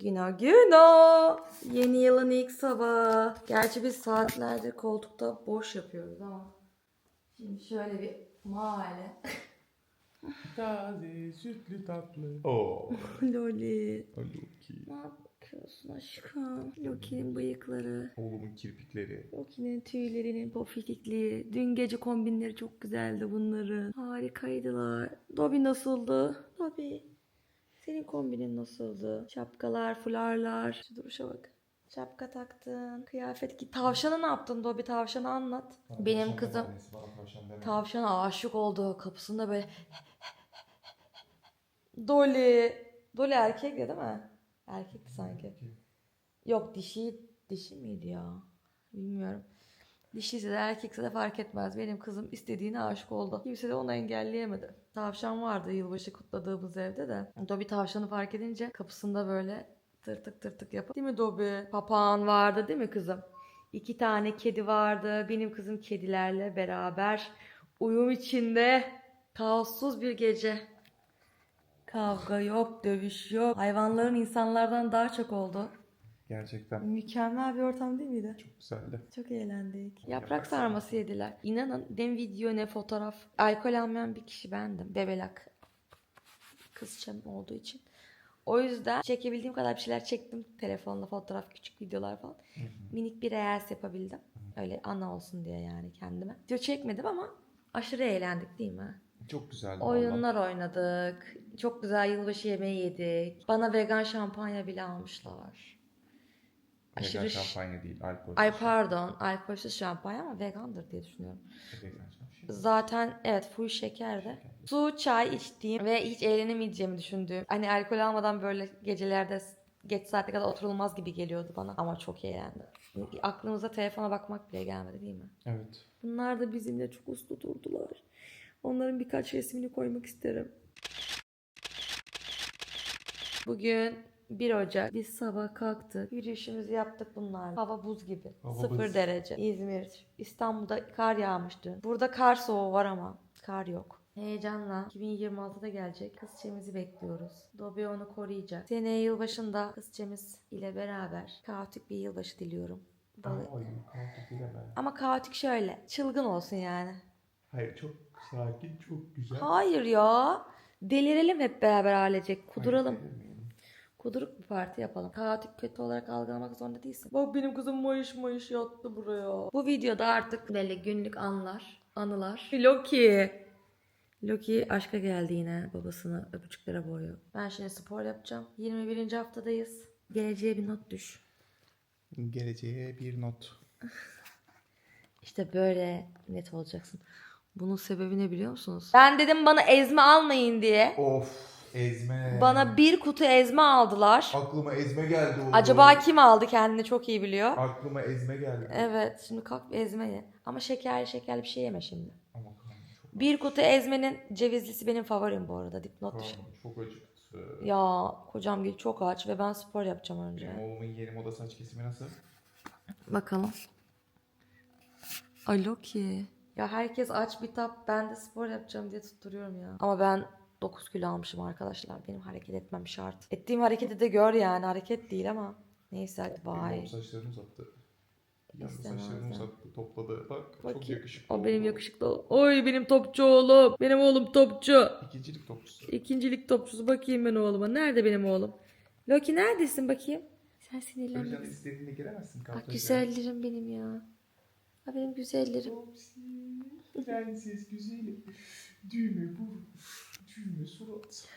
Güno güno. Yeni yılın ilk sabahı. Gerçi biz saatlerdir koltukta boş yapıyoruz ama. Şimdi şöyle bir mahalle. Taze, sütlü tatlı. Oo. Loli. Loki. Ne yapıyorsun aşkım? Loki'nin bıyıkları. Oğlumun kirpikleri. Loki'nin tüylerinin pofidikliği. Dün gece kombinleri çok güzeldi bunların. Harikaydılar. Dobby nasıldı? Dobby. Senin kombinin nasıldı? Şapkalar, fularlar. Şu duruşa bak. Şapka taktın, kıyafet ki tavşana ne yaptın Dobby tavşanı anlat. Benim kızım tavşana aşık oldu kapısında böyle Dolly. Dolly erkek değil mi? Erkekti sanki. Yok dişi dişi miydi ya? Bilmiyorum. Dişiyse de erkekse de fark etmez. Benim kızım istediğine aşık oldu. Kimse de onu engelleyemedi. Tavşan vardı yılbaşı kutladığımız evde de. Dobby tavşanı fark edince kapısında böyle tırtık tırtık yapıp. Değil mi Dobby? Papağan vardı değil mi kızım? İki tane kedi vardı. Benim kızım kedilerle beraber uyum içinde kaossuz bir gece. Kavga yok, dövüş yok. Hayvanların insanlardan daha çok oldu. Gerçekten Mükemmel bir ortam değil miydi? çok güzeldi. Çok eğlendik. Yaprak Yaprak sarması yediler. İnanın ne video ne fotoğraf. Alkol almayan bir kişi bendim. Bebelak. Kızçam olduğu için. O yüzden çekebildiğim kadar bir şeyler çektim. Telefonla fotoğraf, küçük videolar falan. Minik bir reels yapabildim. Öyle ana olsun diye yani kendime. Video çekmedim ama aşırı eğlendik değil mi? Çok güzeldi. Oyunlar oynadık. Çok güzel yılbaşı yemeği yedik. Bana vegan şampanya bile almışlar. Aşırı şampanya değil, alkol. Ay pardon, alkolsüz şampanya ama vegandır diye düşünüyorum. Zaten evet full şekerdi. Su, çay içtiğim ve hiç eğlenemeyeceğimi düşündüğüm. Hani alkol almadan böyle gecelerde geç saate kadar oturulmaz gibi geliyordu bana. Ama çok eğlendim. Aklımıza telefona bakmak bile gelmedi değil mi? Evet. Bunlar da bizimle çok uslu durdular. Onların birkaç resmini koymak isterim. Bugün 1 Ocak. Biz sabah kalktık. Yürüyüşümüzü yaptık bunlarla. Hava buz gibi. Hava Sıfır buz. derece. İzmir. İstanbul'da kar yağmıştı. Burada kar soğuğu var ama kar yok. Heyecanla 2026'da gelecek kız Cemiz'i bekliyoruz. Dobby onu koruyacak. Seneye yılbaşında kız Cemiz ile beraber kaotik bir yılbaşı diliyorum. Ama Böyle- oyun kalktı bilemem. ama kaotik şöyle. Çılgın olsun yani. Hayır çok sakin, çok güzel. Hayır ya. Delirelim hep beraber ailecek. Kuduralım. Hayır. Kuduruk bir parti yapalım. Kaotik kötü olarak algılamak zorunda değilsin. Bak benim kızım mayış mayış yattı buraya. Bu videoda artık böyle günlük anlar, anılar. Loki. Loki aşka geldi yine babasını öpücüklere boyu. Ben şimdi spor yapacağım. 21. haftadayız. Geleceğe bir not düş. Geleceğe bir not. İşte böyle net olacaksın. Bunun sebebi ne biliyor musunuz? Ben dedim bana ezme almayın diye. Of ezme. Bana bir kutu ezme aldılar. Aklıma ezme geldi oğlum. Acaba kim aldı kendini çok iyi biliyor. Aklıma ezme geldi. Evet şimdi kalk ezme ye. Ama şekerli şekerli bir şey yeme şimdi. Ama çok, Bir kutu ezmenin cevizlisi benim favorim bu arada dipnot düşün. karnım çok acıktı. Ya kocam gibi çok aç ve ben spor yapacağım Benim önce. oğlumun yeni moda saç kesimi nasıl? Bakalım. Alo ki. Ya herkes aç bir tap ben de spor yapacağım diye tutturuyorum ya. Ama ben 9 kilo almışım arkadaşlar. Benim hareket etmem şart. Ettiğim hareketi de gör yani. Hareket değil ama. Neyse hadi oğlum saçlarını uzattı. İstemez saçlarını uzattı, topladı. Bak çok Bakayım. yakışıklı O benim oldu. yakışıklı. Oy benim topçu oğlum. Benim oğlum topçu. İkincilik topçusu. İkincilik topçusu. Bakayım ben oğluma. Nerede benim oğlum? Loki neredesin bakayım? Sen sinirlenme. istediğinde giremezsin Bak güzellerim benim ya. Ha benim güzellerim. Topsi, Prenses güzeli. Düğme bu.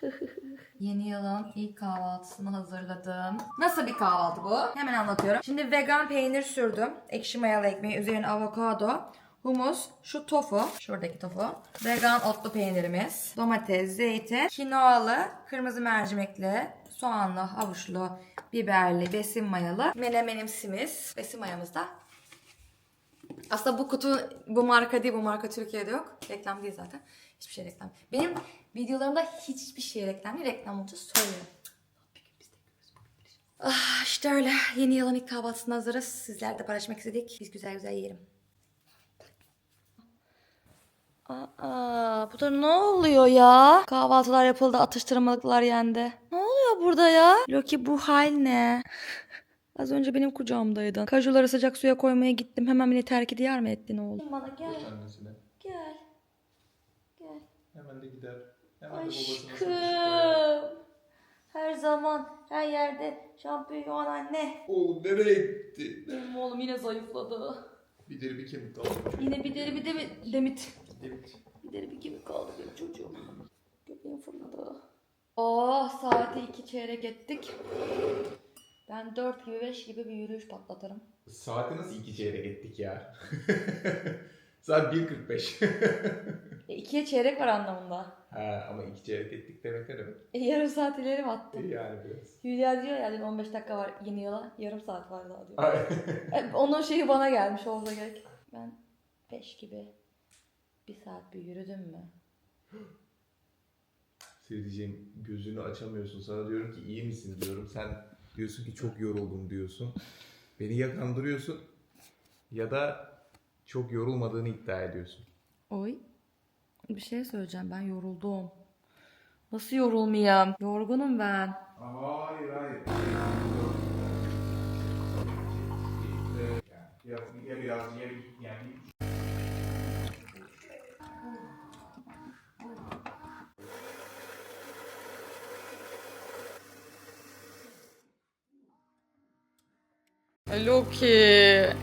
Yeni yılın ilk kahvaltısını hazırladım. Nasıl bir kahvaltı bu? Hemen anlatıyorum. Şimdi vegan peynir sürdüm. Ekşi mayalı ekmeği, üzerine avokado, humus, şu tofu, şuradaki tofu. Vegan otlu peynirimiz, domates, zeytin, kinoalı, kırmızı mercimekli, soğanlı, havuçlu, biberli, besin mayalı, menemenimsimiz, besin mayamız da aslında bu kutu bu marka değil bu marka Türkiye'de yok. Reklam değil zaten. Hiçbir şey reklam. Benim videolarımda hiçbir şey reklam değil. Reklam olunca söylüyorum. Ah işte öyle. Yeni yılın ilk kahvaltısına hazırız. Sizler de paylaşmak istedik. Biz güzel güzel yiyelim. Aa, bu da ne oluyor ya? Kahvaltılar yapıldı, atıştırmalıklar yendi. Ne oluyor burada ya? Loki bu hal ne? Az önce benim kucağımdaydın. Kajuları sıcak suya koymaya gittim. Hemen beni terk ediyor mı ettin oğlum? Bana gel. Gel. Gel. Hemen de gider. Hemen sarılır. Aşkım. Her zaman her yerde şampiyon anne. Oğlum nereye gitti? Benim oğlum yine zayıfladı. Bir deri bir kemik kaldı. Yine bir deri bir de bir demit. Evet. Bir deri bir gibi kaldı benim çocuğum. Göbeğim fırladı. Oh saati iki çeyrek ettik. Ben dört gibi beş gibi bir yürüyüş patlatırım. Saati nasıl iki çeyrek ettik ya? Saat 1.45. E, ikiye çeyrek var anlamında. Ha ama iki çeyrek ettik demek ne demek? E, yarım saat ileri mi attım? Yani biraz. Hülya diyor ya dedim 15 dakika var yeni yola. Yarım saat var daha diyor. E, onun şeyi bana gelmiş olsa gerek. Ben 5 gibi bir saat bir yürüdüm mü? Sevdiceğim gözünü açamıyorsun. Sana diyorum ki iyi misin diyorum. Sen diyorsun ki çok yoruldum diyorsun. Beni ya kandırıyorsun ya da çok yorulmadığını iddia ediyorsun. Oy. Bir şey söyleyeceğim ben yoruldum. Nasıl yorulmayayım? Yorgunum ben. Hayır hayır. Ya, ya biraz ya yani Loki.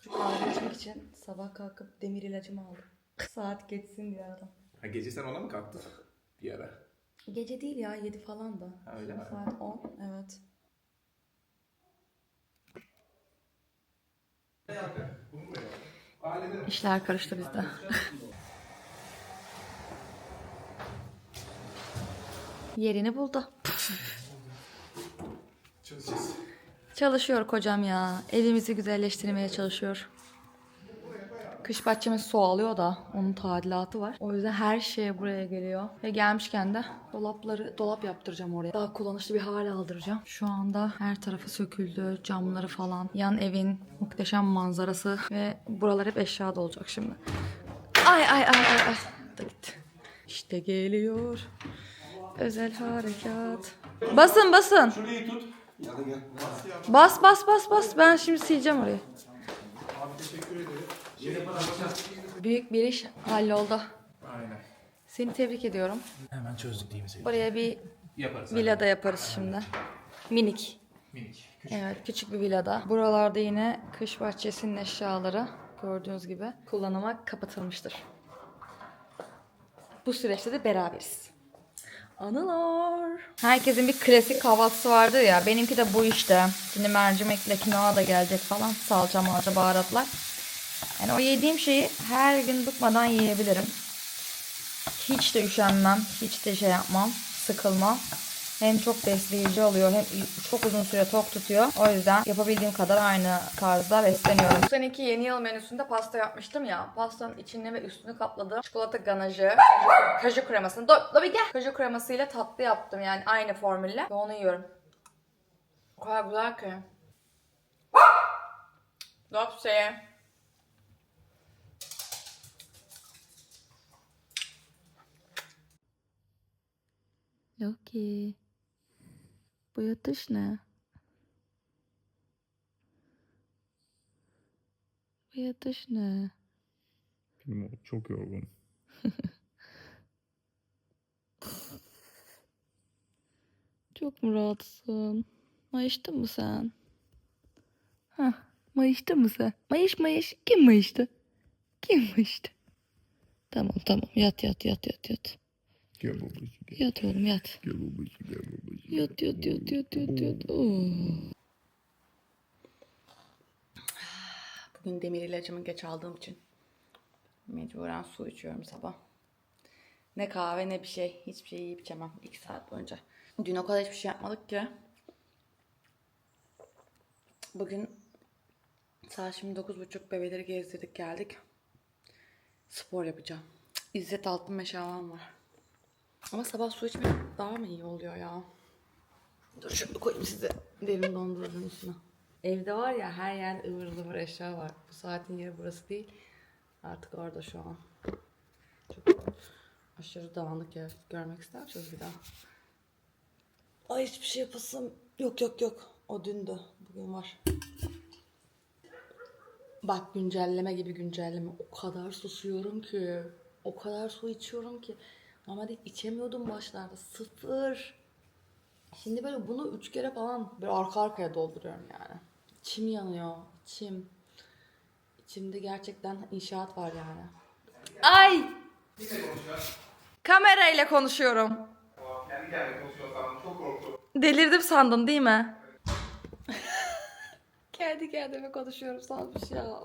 Şu kahve içmek için sabah kalkıp demir ilacımı aldım. Saat geçsin diye aradım. Ha, gece sen ona mı kalktın? Bir ara. Gece değil ya 7 falan da. Ha, öyle mi? Saat 10 evet. İşler karıştı bizde. Yerini buldu. Çalışıyor kocam ya. Evimizi güzelleştirmeye çalışıyor. Kış bahçemiz su alıyor da onun tadilatı var. O yüzden her şey buraya geliyor. Ve gelmişken de dolapları dolap yaptıracağım oraya. Daha kullanışlı bir hale aldıracağım. Şu anda her tarafı söküldü. Camları falan. Yan evin muhteşem manzarası ve buralar hep eşya olacak şimdi. Ay ay ay ay ay. Da gitti. İşte geliyor. Özel harekat. Basın basın. Şurayı tut. Bas bas bas bas. Ben şimdi sileceğim orayı. Abi teşekkür ederim. Büyük bir iş halloldu. Aynen. Seni tebrik ediyorum. Hemen çözdük değil mi sevgili? Buraya bir Yaparız. villada yaparız şimdi. Minik. Minik. Evet küçük bir villada. Buralarda yine kış bahçesinin eşyaları gördüğünüz gibi kullanıma kapatılmıştır. Bu süreçte de beraberiz. Anılar. Herkesin bir klasik kahvaltısı vardır ya. Benimki de bu işte. Şimdi mercimekle kinoa da gelecek falan. Salça malça baharatlar. Yani o yediğim şeyi her gün bıkmadan yiyebilirim. Hiç de üşenmem. Hiç de şey yapmam. Sıkılmam. Hem çok besleyici oluyor hem çok uzun süre tok tutuyor. O yüzden yapabildiğim kadar aynı tarzda besleniyorum. Bu seneki yeni yıl menüsünde pasta yapmıştım ya. Pastanın içini ve üstünü kapladım. Çikolata ganajı, kaju kremasını. Do bir gel. Kaju kremasıyla tatlı yaptım yani aynı formülle. Ve onu yiyorum. O kadar güzel ki. Dopsi. Loki. Bu yatış ne? Bu yatış ne? Oğlum çok yorgun. Çok mu rahatsın? Mayıştın mı sen? Hah, mayıştın mı sen? Mayış mayış. Kim mayıştı? Kim mayıştı? Tamam tamam yat yat yat yat yat. Gel babacığım gel. Yat oğlum yat. Gel babacığım gel babacığım. Yat yat yat yat yat yat. Oo. Bugün demir ilacımı geç aldığım için mecburen su içiyorum sabah. Ne kahve ne bir şey. Hiçbir şey yiyip içemem. iki saat boyunca. Dün o kadar hiçbir şey yapmadık ki. Bugün saat şimdi 9.30 bebeleri gezdirdik geldik. Spor yapacağım. İzzet altın meşavam var. Ama sabah su içmek daha mı iyi oluyor ya? Dur şunu koyayım size. Derin dondurucunun üstüne. Evde var ya her yer ıvır zıvır eşya var. Bu saatin yeri burası değil. Artık orada şu an. Çok Aşırı dağınık ev. Görmek ister misiniz bir daha? Ay hiçbir şey yapasım. Yok yok yok. O dündü. Bugün var. Bak güncelleme gibi güncelleme. O kadar susuyorum ki. O kadar su içiyorum ki. Normalde içemiyordum başlarda. Sıfır. Şimdi böyle bunu üç kere falan böyle arka arkaya dolduruyorum yani. İçim yanıyor. İçim. İçimde gerçekten inşaat var yani. Ay! Kamerayla konuşuyorum. Delirdim sandın değil mi? Kendi kendime konuşuyorum sanmış ya.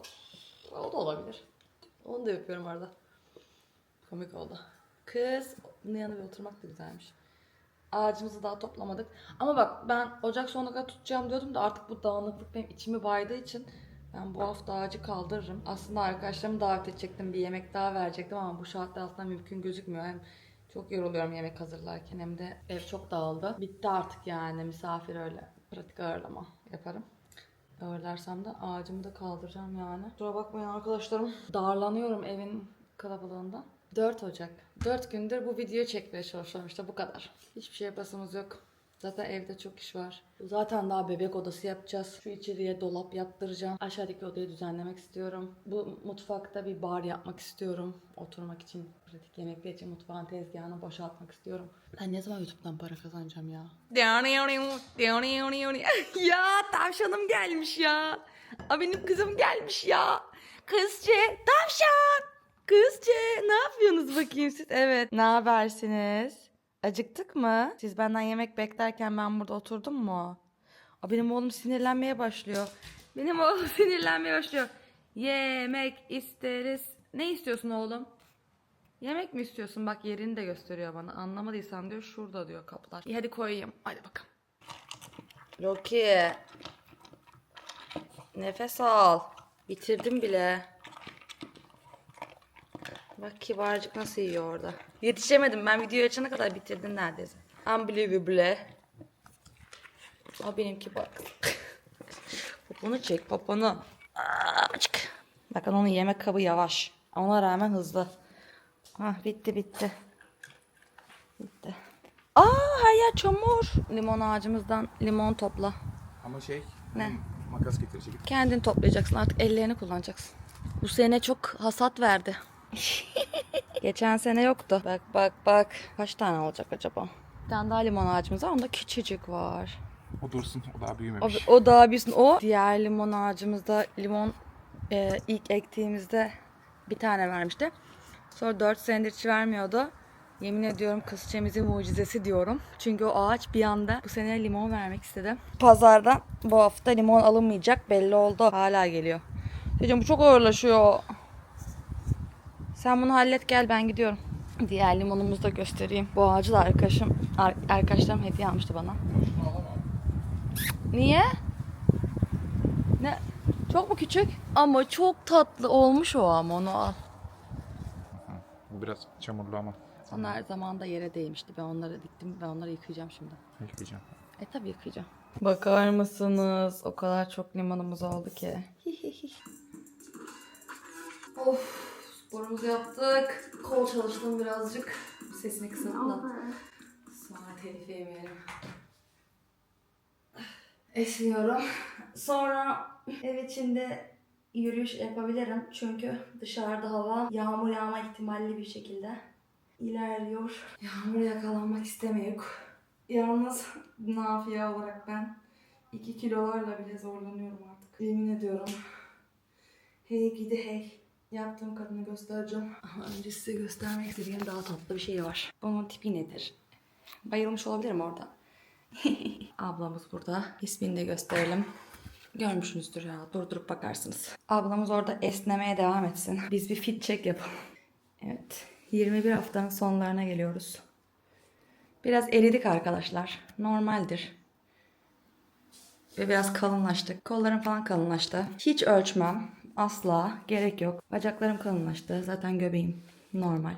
O da olabilir. Onu da yapıyorum arada. Komik oldu. Kız, bunun yanına bir oturmak da güzelmiş. Ağacımızı daha toplamadık. Ama bak ben Ocak sonuna kadar tutacağım diyordum da artık bu dağınıklık benim içimi baydığı için ben bu hafta ağacı kaldırırım. Aslında arkadaşlarımı davet edecektim. Bir yemek daha verecektim ama bu saatte aslında mümkün gözükmüyor. Hem çok yoruluyorum yemek hazırlarken hem de ev çok dağıldı. Bitti artık yani misafir öyle. Pratik ağırlama yaparım. Ağırlarsam da ağacımı da kaldıracağım yani. Kusura bakmayın arkadaşlarım. Darlanıyorum evin kalabalığında. 4 Ocak. 4 gündür bu videoyu çekmeye çalışıyorum işte bu kadar. Hiçbir şey yapasımız yok. Zaten evde çok iş var. Zaten daha bebek odası yapacağız. Şu içeriye dolap yaptıracağım. Aşağıdaki odayı düzenlemek istiyorum. Bu mutfakta bir bar yapmak istiyorum. Oturmak için, pratik yemekler için mutfağın tezgahını boşaltmak istiyorum. Ben ne zaman YouTube'dan para kazanacağım ya? ya tavşanım gelmiş ya. Aa, benim kızım gelmiş ya. Kızcı tavşan. Kızcı ne yapıyorsunuz bakayım siz? Evet. Ne habersiniz? Acıktık mı? Siz benden yemek beklerken ben burada oturdum mu? Aa, benim oğlum sinirlenmeye başlıyor. Benim oğlum sinirlenmeye başlıyor. Yemek isteriz. Ne istiyorsun oğlum? Yemek mi istiyorsun? Bak yerini de gösteriyor bana. Anlamadıysan diyor şurada diyor kapılar. İyi hadi koyayım. Hadi bakalım. Loki. Nefes al. Bitirdim bile. Bak kibarcık nasıl yiyor orada. Yetişemedim ben videoyu açana kadar bitirdim neredeyse. Unbelievable. O benimki bak. poponu çek poponu. Aa, çık. Bakın onun yemek kabı yavaş. Ona rağmen hızlı. Ah bitti bitti. Bitti. Aa her yer çamur. Limon ağacımızdan limon topla. Ama şey... Ne? Makas getirecek. Kendin toplayacaksın artık ellerini kullanacaksın. Bu sene çok hasat verdi. Geçen sene yoktu. Bak bak bak. Kaç tane olacak acaba? Bir tane daha limon ağacımız var. Onda küçücük var. O dursun. O daha O, büyümemiş. o daha büyüsün. O diğer limon ağacımızda limon e, ilk ektiğimizde bir tane vermişti. Sonra 4 senedir hiç vermiyordu. Yemin ediyorum kızçemizin mucizesi diyorum. Çünkü o ağaç bir anda bu sene limon vermek istedi. Pazardan bu hafta limon alınmayacak belli oldu. Hala geliyor. Çocuğum bu çok ağırlaşıyor. Sen bunu hallet gel ben gidiyorum. Diğer limonumuzu da göstereyim. Bu ağacı da arkadaşım, ar- arkadaşlarım hediye almıştı bana. Niye? Ne? Çok mu küçük? Ama çok tatlı olmuş o ama onu al. Bu biraz çamurlu ama. Onlar zamanında yere değmişti. Ben onları diktim. Ben onları yıkayacağım şimdi. Yıkayacağım. E tabii yıkayacağım. Bakar mısınız? O kadar çok limonumuz oldu ki. of sporumuzu yaptık. Kol çalıştım birazcık. Sesini kısalım da. Sonra telif yemeyelim. Esniyorum. Sonra ev içinde yürüyüş yapabilirim. Çünkü dışarıda hava yağmur yağma ihtimalli bir şekilde ilerliyor. Yağmur yakalanmak istemiyor. Yalnız nafiye olarak ben 2 kilolarla bile zorlanıyorum artık. Yemin ediyorum. Hey gidi hey. Yaptığım kadını göstereceğim. Ama önce size göstermek istediğim daha tatlı bir şey var. Bunun tipi nedir? Bayılmış olabilirim orada. Ablamız burada. İsmini de gösterelim. Görmüşsünüzdür ya. Durdurup bakarsınız. Ablamız orada esnemeye devam etsin. Biz bir fit check yapalım. Evet. 21 haftanın sonlarına geliyoruz. Biraz eridik arkadaşlar. Normaldir. Ve biraz kalınlaştık. Kollarım falan kalınlaştı. Hiç ölçmem. Asla. Gerek yok. Bacaklarım kalınlaştı. Zaten göbeğim normal.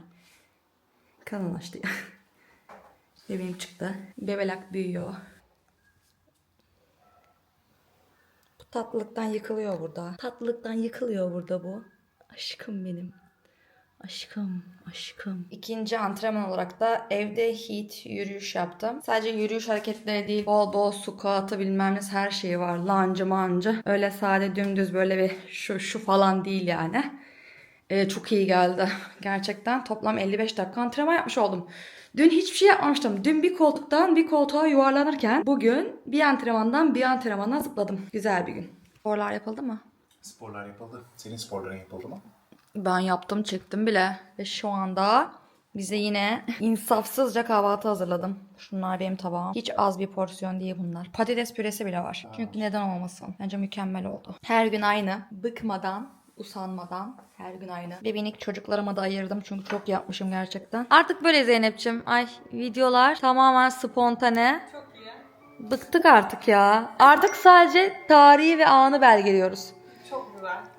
Kalınlaştı. Bebeğim çıktı. Bebelak büyüyor. Bu tatlılıktan yıkılıyor burada. Tatlılıktan yıkılıyor burada bu. Aşkım benim. Aşkım, aşkım. İkinci antrenman olarak da evde HIIT yürüyüş yaptım. Sadece yürüyüş hareketleri değil, bol bol squat'ı bilmem ne her şeyi var. Lancı mancı. Öyle sade dümdüz böyle bir şu şu falan değil yani. Ee, çok iyi geldi. Gerçekten toplam 55 dakika antrenman yapmış oldum. Dün hiçbir şey yapmamıştım. Dün bir koltuktan bir koltuğa yuvarlanırken bugün bir antrenmandan bir antrenmana zıpladım. Güzel bir gün. Sporlar yapıldı mı? Sporlar yapıldı. Senin sporların yapıldı mı? Ben yaptım çıktım bile. Ve şu anda bize yine insafsızca kahvaltı hazırladım. Şunlar benim tabağım. Hiç az bir porsiyon değil bunlar. Patates püresi bile var. Çünkü neden olmasın? Bence mükemmel oldu. Her gün aynı. Bıkmadan, usanmadan her gün aynı. Ve minik çocuklarıma da ayırdım çünkü çok yapmışım gerçekten. Artık böyle Zeynep'ciğim. Ay videolar tamamen spontane. Çok iyi. Bıktık artık ya. Artık sadece tarihi ve anı belgeliyoruz.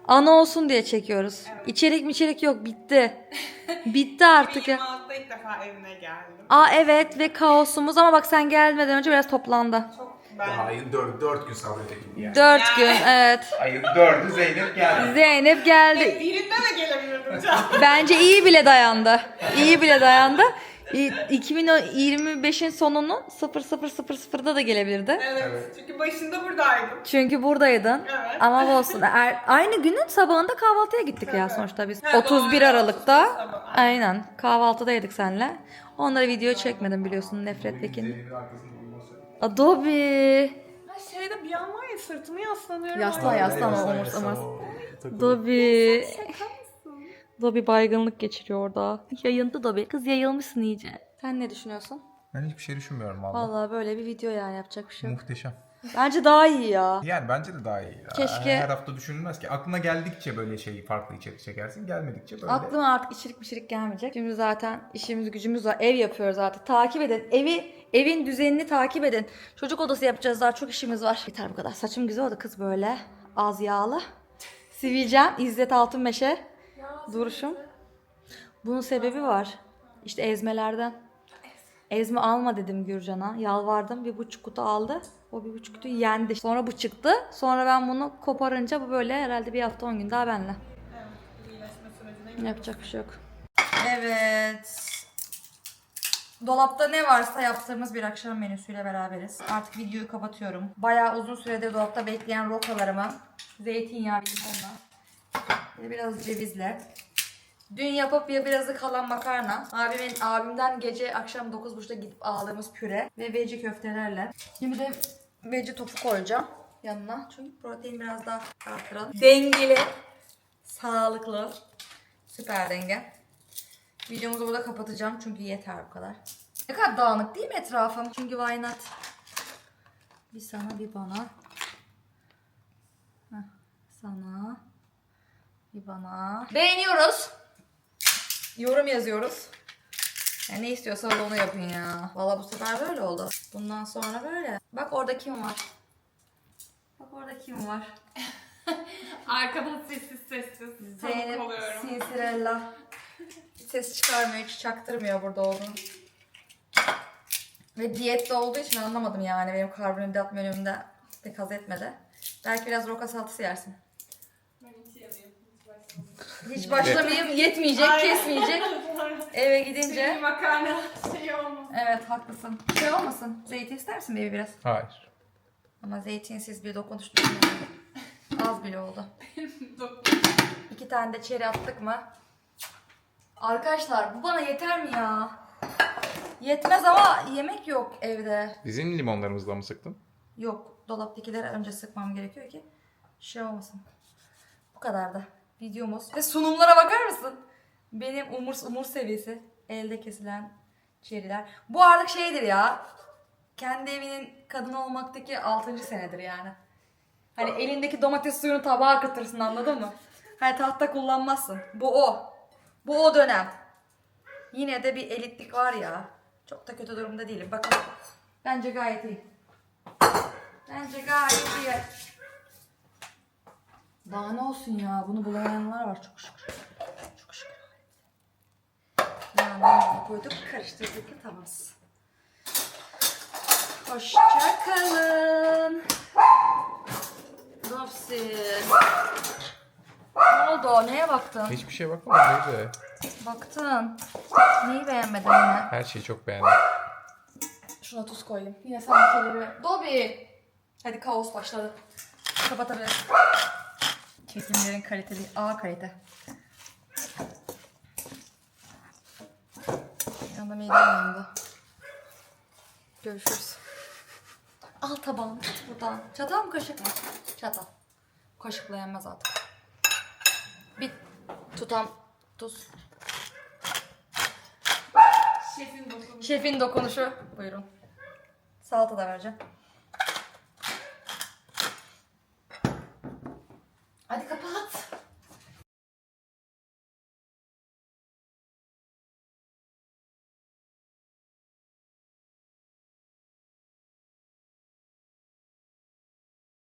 Ana olsun diye çekiyoruz. İçerik mi içerik yok bitti. bitti artık ya. 26'da ilk defa evine geldim. Aa evet ve kaosumuz ama bak sen gelmeden önce biraz toplandı. Çok ben Hayır 4, 4 gün sabredelim yani. Dört gün evet. Hayır dördü Zeynep geldi. Zeynep geldi. birinde de gelebilirdim can. Bence iyi bile dayandı. İyi bile dayandı. İ- 2025'in sonunu 0000'da da gelebilirdi. Evet. Çünkü başında buradaydım. Çünkü buradaydın. Evet. Ama olsun. Er- aynı günün sabahında kahvaltıya gittik ya sonuçta biz. Ha, 31 doğru. Aralık'ta. Sabah. Aynen. Kahvaltıdaydık seninle. Onları video çekmedim biliyorsun nefrettekini. Zeynep'in arkasında. Adobe. Ha şeyde bir an var ya sırtımı yaslanıyorum. Yaslan Ay, yaslan umursamaz. yaslan, o Dobi. Dobi baygınlık geçiriyor orada. Yayıldı Dobi. Kız yayılmışsın iyice. Sen ne düşünüyorsun? Ben hiçbir şey düşünmüyorum valla. Vallahi böyle bir video yani yapacak bir şey yok. Muhteşem. Bence daha iyi ya. Yani bence de daha iyi. Keşke- Her hafta düşünülmez ki. Aklına geldikçe böyle şey farklı içerik çekersin. Gelmedikçe böyle. Aklıma artık içerik içerik gelmeyecek. Şimdi zaten işimiz gücümüz var. Ev yapıyoruz artık. Takip edin. Evi evin düzenini takip edin. Çocuk odası yapacağız daha çok işimiz var. Yeter bu kadar. Saçım güzel oldu kız böyle. Az yağlı. Sivilcem İzzet Altınmeşe. Duruşum. Bunun sebebi var. İşte ezmelerden. Ezme alma dedim Gürcan'a. Yalvardım. Bir buçuk kutu aldı. O bir buçuk kutuyu yendi. Sonra bu çıktı. Sonra ben bunu koparınca bu böyle herhalde bir hafta on gün daha benle. Yapacak bir şey yok. Evet. Dolapta ne varsa yaptığımız bir akşam menüsüyle beraberiz. Artık videoyu kapatıyorum. Bayağı uzun süredir dolapta bekleyen rokalarımı zeytinyağı bir limonla ve biraz cevizle. Dün yapıp ya birazı kalan makarna. Abimin abimden gece akşam 9.30'da gidip aldığımız püre ve veci köftelerle. Şimdi de veci tofu koyacağım yanına. Çünkü protein biraz daha arttıralım. Dengeli, sağlıklı, süper denge. Videomuzu burada kapatacağım çünkü yeter bu kadar. Ne kadar dağınık değil mi etrafım? Çünkü why not? Bir sana bir bana. Heh, sana. Bir bana. Beğeniyoruz. Yorum yazıyoruz. Ya ne istiyorsa onu yapın ya. Valla bu sefer böyle oldu. Bundan sonra böyle. Bak orada kim var? Bak orada kim var? Arkadan sessiz sessiz. Zeynep Tavuk oluyorum. Sinsirella. Ses çıkarmıyor, hiç çaktırmıyor burada olduğunu. Ve diyette olduğu için anlamadım yani benim karbonhidrat menümde pek haz etmedi. Belki biraz roka salatası yersin. Ben hiç yemeyeyim, hiç başlamayayım. Hiç başlamayayım, yetmeyecek, Aynen. kesmeyecek. Eve Senin gidince... makarna şey olmaz. Evet haklısın. Şey olmasın, zeytin ister misin baby biraz? Hayır. Ama zeytinsiz bir dokunuş düşünüyorum. Az bile oldu. İki tane de çeri attık mı? Arkadaşlar bu bana yeter mi ya? Yetmez ama yemek yok evde. Bizim limonlarımızla mı sıktın? Yok dolaptakileri önce sıkmam gerekiyor ki şey olmasın. Bu kadar da videomuz. Ve sunumlara bakar mısın? Benim umur umur seviyesi elde kesilen çeriler. Bu artık şeydir ya. Kendi evinin kadını olmaktaki 6. senedir yani. Hani elindeki domates suyunu tabağa akıtırsın anladın mı? Hani tahta kullanmazsın. Bu o. Bu o dönem. Yine de bir elitlik var ya. Çok da kötü durumda değilim. Bakın. Bence gayet iyi. Bence gayet iyi. Daha ne olsun ya? Bunu bulamayanlar var çok şükür. Çok şükür. Yağını koyduk, karıştırdık ki tamam. Hoşçakalın. Dopsi. Ne oldu? Neye baktın? Hiçbir şey bakmadım. Neyse. Baktın. Neyi beğenmedin yine? Her şeyi çok beğendim. Şuna tuz koyayım. Yine sankileri. Dobby. Hadi kaos başladı. Kapatabiliriz. Kesimlerin kaliteli. A kalite. Yanında midem yandı. Görüşürüz. Al tabağını tut buradan. Çatal mı kaşık mı? Çatal. Kaşıkla yenmez artık. Bir tutam tuz. Şefin dokunuşu. Şefin dokunuşu. Buyurun. Salata da vereceğim.